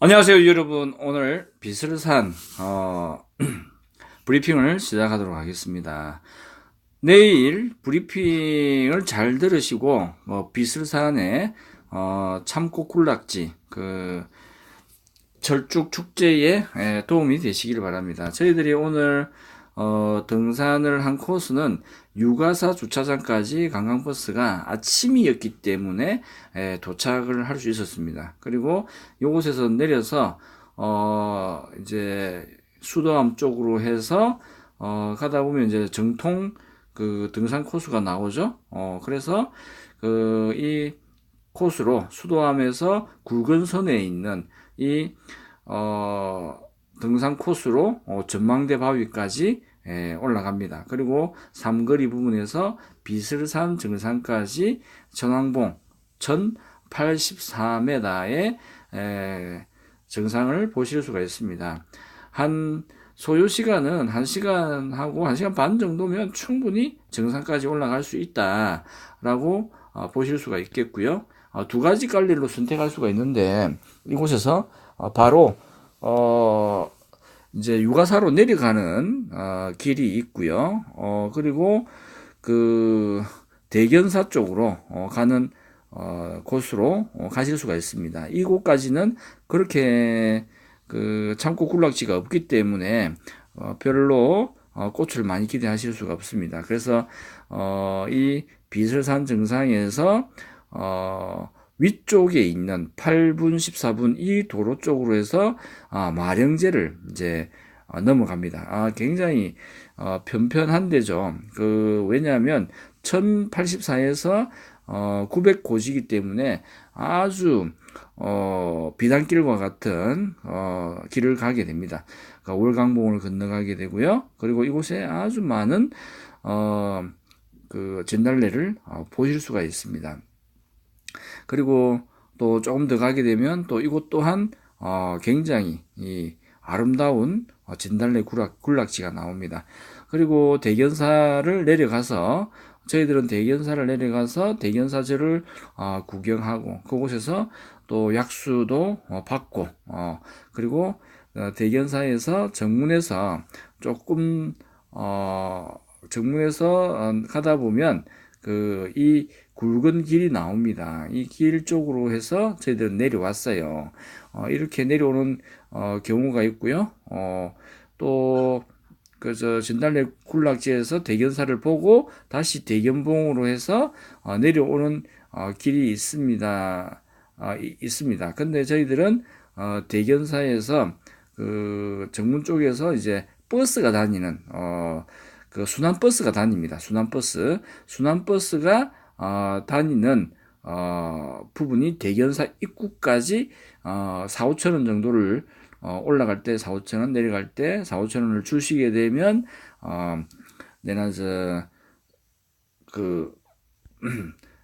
안녕하세요, 여러분. 오늘 비슬산 어, 브리핑을 시작하도록 하겠습니다. 내일 브리핑을 잘 들으시고 어, 비슬산의 어, 참고 굴락지 그 철쭉 축제에 에, 도움이 되시길 바랍니다. 저희들이 오늘 어, 등산을 한 코스는 유가사 주차장까지 관광버스가 아침이었기 때문에 에, 도착을 할 수 있었습니다. 그리고 이곳에서 내려서 어, 이제 수도암 쪽으로 해서 어, 가다 보면 이제 정통 그 등산 코스가 나오죠. 어, 그래서 그 이 코스로 수도암에서 굵은 선에 있는 이 어, 등산 코스로 어, 전망대 바위까지 예, 올라갑니다. 그리고 삼거리 부분에서 비슬산 정상까지 천왕봉 1084m의 에, 정상을 보실 수가 있습니다. 한 소요 시간은 1시간하고 1시간 반 정도면 충분히 정상까지 올라갈 수 있다라고 어, 보실 수가 있겠고요. 어, 두 가지 갈래로 선택할 수가 있는데 이곳에서 어, 바로 어, 이제 육아사로 내려가는 어, 길이 있고요. 어, 그리고 그 대견사 쪽으로 어, 가는 어, 곳으로 어, 가실 수가 있습니다. 이곳까지는 그렇게 그 참고 굴락지가 없기 때문에 어, 별로 어, 꽃을 많이 기대하실 수가 없습니다. 그래서 어, 이 비설산 정상에서 어, 위쪽에 있는 8분 14분 이 도로 쪽으로 해서 아, 마령제를 이제 어, 넘어갑니다. 아, 굉장히 어, 편편한데죠. 그 왜냐하면 1084에서 어, 900 고지기 때문에 아주 어, 비단길과 같은 어, 길을 가게 됩니다. 그러니까 월강봉을 건너가게 되고요. 그리고 이곳에 아주 많은 어, 그 진달래를 어, 보실 수가 있습니다. 그리고 또 조금 더 가게 되면 또 이곳 또한 어, 굉장히 이 아름다운 어, 진달래 굴락, 굴락지가 나옵니다. 그리고 대견사를 내려가서 저희들은 대견사를 내려가서 대견사절을 어, 구경하고 그곳에서 또 약수도 어, 받고 어, 그리고 어, 대견사에서 정문에서 조금 어, 정문에서 어, 가다 보면 그이 굵은 길이 나옵니다. 이 길 쪽으로 해서 저희들은 내려왔어요. 어, 이렇게 내려오는 어, 경우가 있고요. 어, 또 그저 진달래 굴락지에서 대견사를 보고 다시 대견봉으로 해서 어, 내려오는 어, 길이 있습니다. 어, 있습니다. 근데 저희들은 어, 대견사에서 그 정문 쪽에서 이제 버스가 다니는 어, 그 순환 버스가 다닙니다. 순환 버스, 순환 버스가 어, 다니는 어, 부분이 대견사 입구까지 어, 4, 5천 원 정도를 어, 올라갈 때 4, 5천 원, 내려갈 때 4, 5천 원을 주시게 되면 어, 내가 저그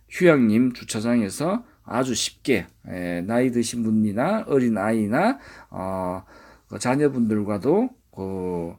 휴양림 주차장에서 아주 쉽게 에, 나이 드신 분이나 어린 아이나 어, 그 자녀분들과도 그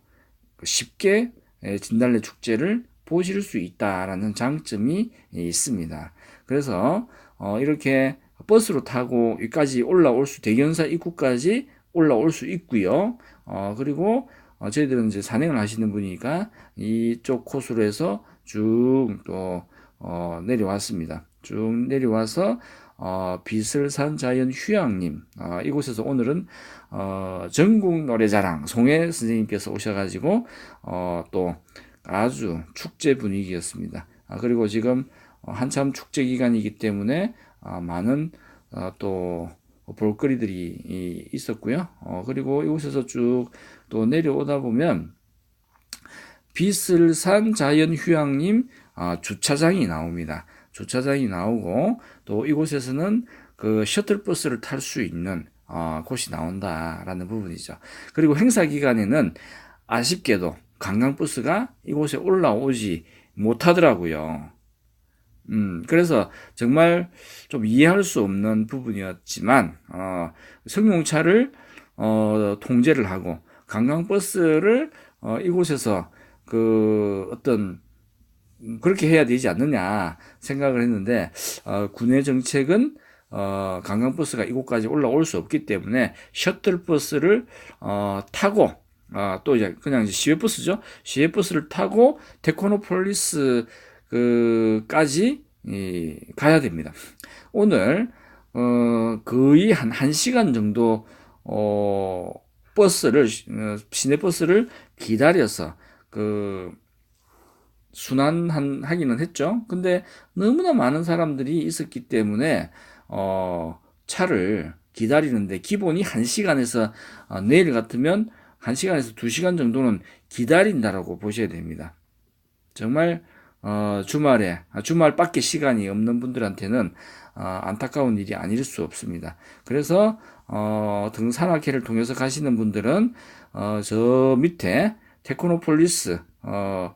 쉽게 진달래 축제를 보실 수 있다라는 장점이 있습니다. 그래서 어, 이렇게 버스로 타고 여기까지 올라올 수 대견사 입구까지 올라올 수 있고요. 어, 그리고 어, 저희들은 이제 산행을 하시는 분이니까 이쪽 코스로 해서 쭉또 어, 내려왔습니다. 쭉 내려와서 어, 비슬산 자연 휴양림 어, 이곳에서 오늘은 어, 전국 노래자랑 송혜 선생님께서 오셔가지고 어, 또 아주 축제 분위기였습니다. 아, 그리고 지금 한참 축제 기간이기 때문에 아, 많은 어, 또 볼거리들이 있었고요. 어, 그리고 이곳에서 쭉 또 내려오다 보면 비슬산 자연휴양림 아, 주차장이 나옵니다. 주차장이 나오고 또 이곳에서는 그 셔틀버스를 탈 수 있는 어, 곳이 나온다라는 부분이죠. 그리고 행사 기간에는 아쉽게도 관광버스가 이곳에 올라오지 못하더라고요. 음, 그래서 정말 좀 이해할 수 없는 부분이었지만, 어, 승용차를, 어, 통제를 하고, 관광버스를, 어, 이곳에서 그 어떤, 그렇게 해야 되지 않느냐 생각을 했는데, 어, 군의 정책은, 어, 관광버스가 이곳까지 올라올 수 없기 때문에 셔틀버스를 어, 타고 아, 또 이제 그냥 이제 시외버스죠. 시외버스를 타고 테코노폴리스 그까지 이, 가야 됩니다. 오늘 어, 거의 한 1시간 정도 어, 버스를 어, 시내 버스를 기다려서 그 순환한 하기는 했죠. 근데 너무나 많은 사람들이 있었기 때문에 어, 차를 기다리는데 기본이 1시간에서 어, 내일 같으면 1시간에서 2시간 정도는 기다린다라고 보셔야 됩니다. 정말 어, 주말에 아, 주말 밖에 시간이 없는 분들한테는 어, 안타까운 일이 아닐 수 없습니다. 그래서 어, 등산학회를 통해서 가시는 분들은 어, 저 밑에 테크노폴리스 어,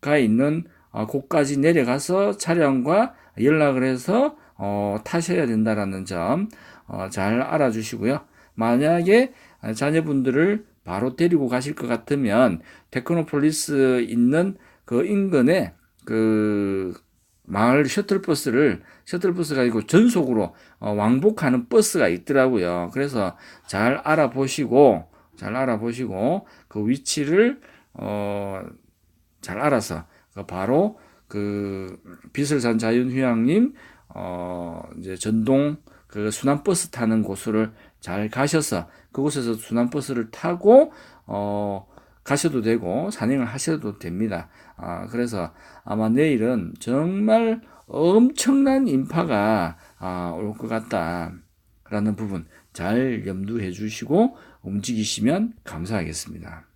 가 있는 어, 곳까지 내려가서 차량과 연락을 해서 어, 타셔야 된다라는 점 어, 잘 알아주시고요. 만약에 자녀분들을 바로 데리고 가실 것 같으면 테크노폴리스 있는 그 인근에 그 마을 셔틀버스를 셔틀버스가 아니고 전속으로 어, 왕복하는 버스가 있더라고요. 그래서 잘 알아보시고 잘 알아보시고 그 위치를 어, 잘 알아서 그 바로 그 비설산 자연휴양림 어 이제 전동 그 순환버스 타는 곳을 잘 가셔서 그곳에서 순환버스를 타고 어 가셔도 되고 산행을 하셔도 됩니다. 아 그래서 아마 내일은 정말 엄청난 인파가 아, 올 것 같다라는 부분 잘 염두해 주시고 움직이시면 감사하겠습니다.